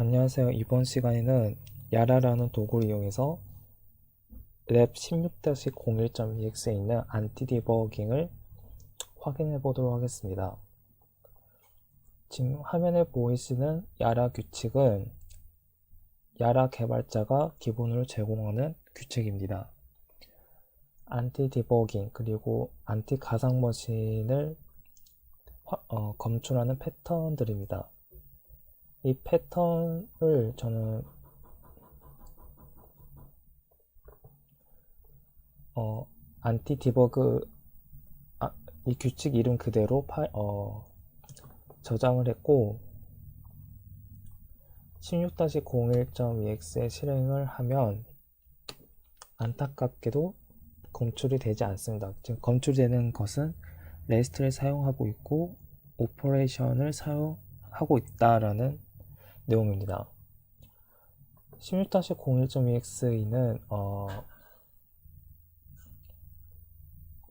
안녕하세요. 이번 시간에는 야라라는 도구를 이용해서 랩 16-01.ex에 있는 안티 디버깅을 확인해 보도록 하겠습니다. 지금 화면에 보이시는 야라 규칙은 야라 개발자가 기본으로 제공하는 규칙입니다. 안티 디버깅 그리고 안티 가상 머신을 화- 어, 검출하는 패턴들입니다. 이 패턴을 저는 어, 안티 디버그 아, 이 규칙 이름 그대로 파, 어, 저장을 했고 16-01.ex에 실행을 하면 안타깝게도 검출이 되지 않습니다. 지금 검출되는 것은 레스트를 사용하고 있고 오퍼레이션을 사용하고 있다라는 내용입니다. 16-01.exe는 어,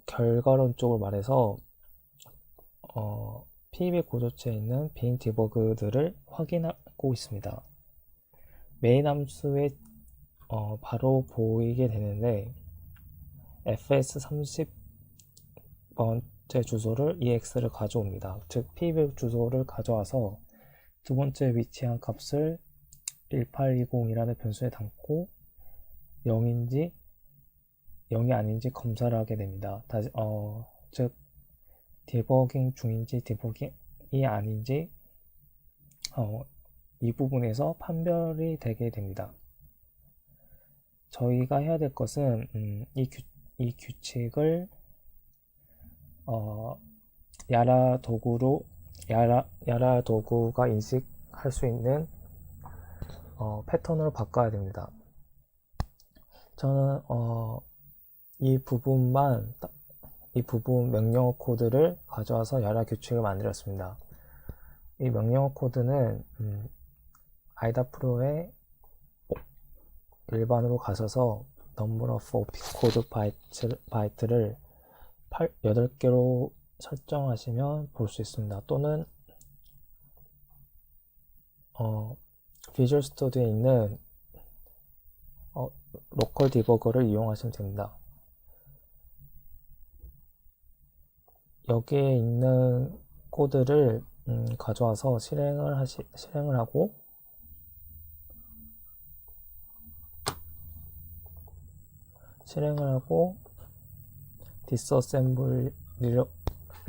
결과론 쪽을 말해서 어, PEB 고조체에 있는 빈 디버그들을 확인하고 있습니다. 메인 함수에 어, 바로 보이게 되는데 fs 30번째 주소를 ex를 가져옵니다. 즉 PEB 주소를 가져와서 두 번째 위치한 값을 1820이라는 변수에 담고 0인지 0이 아닌지 검사를 하게 됩니다. 다시 어, 즉 디버깅 중인지 디버깅이 아닌지 어, 이 부분에서 판별이 되게 됩니다. 저희가 해야 될 것은 음, 이, 규, 이 규칙을 어, 야라 도구로 야라, 야라 도구가 인식할 수 있는 어, 패턴으로 바꿔야 됩니다. 저는 어, 이 부분만 따- 이 부분 명령어 코드를 가져와서 야라 규칙을 만들었습니다. 이 명령어 코드는 음, 아이다 프로의 일반으로 가셔서 number of opcode 바이트, 바이트를 8, 8개로 설정하시면 볼 수 있습니다. 또는 어, 비주얼 스튜디오에 있는 어, 로컬 디버거를 이용하시면 됩니다. 여기에 있는 코드를 음, 가져와서 실행을 하시, 실행을 하고 실행을 하고 디스어셈블리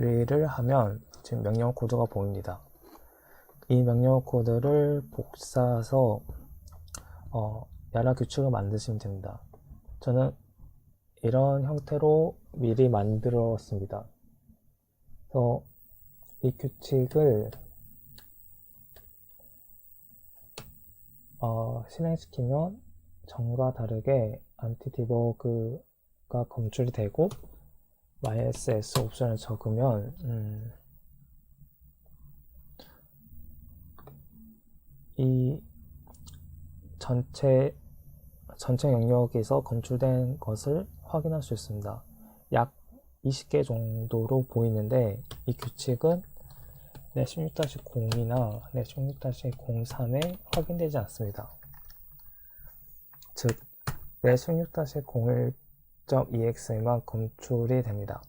를 하면 지금 명령 코드가 보입니다. 이 명령 코드를 복사해서 어, 야라 규칙을 만드시면 됩니다. 저는 이런 형태로 미리 만들었습니다. 그래서 이 규칙을 어, 실행시키면 전과 다르게 안티 디버그가 검출이 되고 MySS 옵션을 적으면 음, 이 전체 전체 영역에서 검출된 것을 확인할 수 있습니다. 약 20개 정도로 보이는데 이 규칙은 네 16-0이나 네 16-03에 확인되지 않습니다. 즉, 네 16-01.ex 에만 검출이 됩니다.